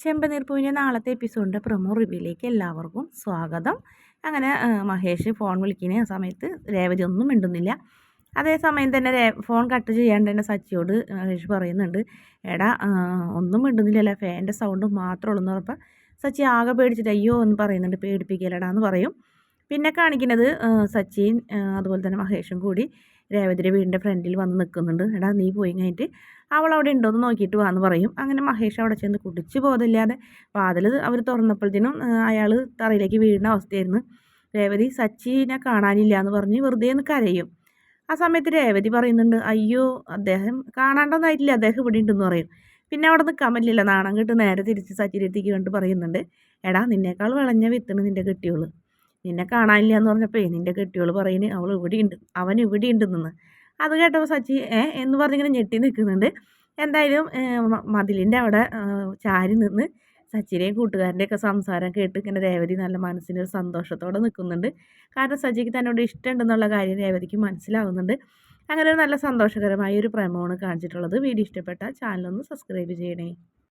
ചെമ്പനീർപ്പൂവിന്റെ നാളത്തെ എപ്പിസോഡിന്റെ പ്രൊമോ റിവ്യൂയിലേക്ക് എല്ലാവർക്കും സ്വാഗതം. അങ്ങനെ മഹേഷ് ഫോൺ വിളിക്കുന്ന സമയത്ത് രേവതി ഒന്നും മിണ്ടുന്നില്ല. അതേസമയം തന്നെ രേ ഫോൺ കട്ട് ചെയ്യാണ്ട് തന്നെ സച്ചിയോട് മഹേഷ് പറയുന്നുണ്ട് എടാ ഒന്നും മിണ്ടുന്നില്ലല്ലോ ഫാന്റെ സൗണ്ട് മാത്രമേ ഉള്ളൂ എന്ന് പറഞ്ഞപ്പോൾ സച്ചി ആകെ പേടിച്ചിട്ട് അയ്യോ എന്ന് പറയുന്നുണ്ട് പേടിപ്പിക്കലടാ എന്ന് പറയും. പിന്നെ കാണിക്കുന്നത് സച്ചിൻ അതുപോലെ തന്നെ മഹേഷും കൂടി രേവതിയുടെ വീടിന്റെ ഫ്രണ്ടിൽ വന്ന് നിൽക്കുന്നുണ്ട്. എടാ നീ പോയി കഴിഞ്ഞിട്ട് അവൾ അവിടെ ഉണ്ടോ എന്ന് നോക്കിയിട്ട് വാന്ന് പറയും. അങ്ങനെ മഹേഷ് അവിടെ ചെന്ന് കുടിച്ച് ബോധമില്ലാതെ വാതിൽ അവർ തുറന്നപ്പോഴത്തേനും അയാൾ തറയിലേക്ക് വീഴുന്ന അവസ്ഥയായിരുന്നു. രേവതി സച്ചിനെ കാണാനില്ല എന്ന് പറഞ്ഞ് വെറുതെ ഒന്ന് കരയും. ആ സമയത്ത് രേവതി പറയുന്നുണ്ട് അയ്യോ അദ്ദേഹം കാണാണ്ടൊന്നായിട്ടില്ല അദ്ദേഹം ഇവിടെ ഉണ്ടെന്ന് പറയും. പിന്നെ അവിടെ നിൽക്കാൻ പറ്റില്ല നാണം കിട്ട് നേരെ തിരിച്ച് സച്ചിരത്തേക്ക് കണ്ട് പറയുന്നുണ്ട് എടാ നിന്നേക്കാൾ വിളഞ്ഞ വിത്തണ് നിന്റെ കെട്ടിയോൾ. നിന്നെ കാണാനില്ല എന്ന് പറഞ്ഞപ്പോൾ നിന്റെ കെട്ടിയോൾ പറയുന്നത് അവൾ ഇവിടെയുണ്ട് അവൻ ഇവിടെയുണ്ട് നിന്ന് അത് കേട്ടപ്പോൾ സച്ചി ഏ? എന്ന് പറഞ്ഞിങ്ങനെ ഞെട്ടി നിൽക്കുന്നുണ്ട്. എന്തായാലും മതിലിന്റെ അവിടെ ചാരി നിന്ന് സച്ചിനെയും കൂട്ടുകാരന്റെയൊക്കെ സംസാരം കേട്ട് ഇങ്ങനെ രേവതി നല്ല മനസ്സിനൊരു സന്തോഷത്തോടെ നിൽക്കുന്നുണ്ട്. കാരണം സച്ചിക്ക് തന്നോട് ഇഷ്ടമുണ്ടെന്നുള്ള കാര്യം രേവതിക്ക് മനസ്സിലാവുന്നുണ്ട്. അങ്ങനെ ഒരു നല്ല സന്തോഷകരമായ ഒരു പ്രമോണ് കാണിച്ചിട്ടുള്ളത്. വീഡിയോ ഇഷ്ടപ്പെട്ടാൽ ചാനലൊന്ന് സബ്സ്ക്രൈബ് ചെയ്യണേ.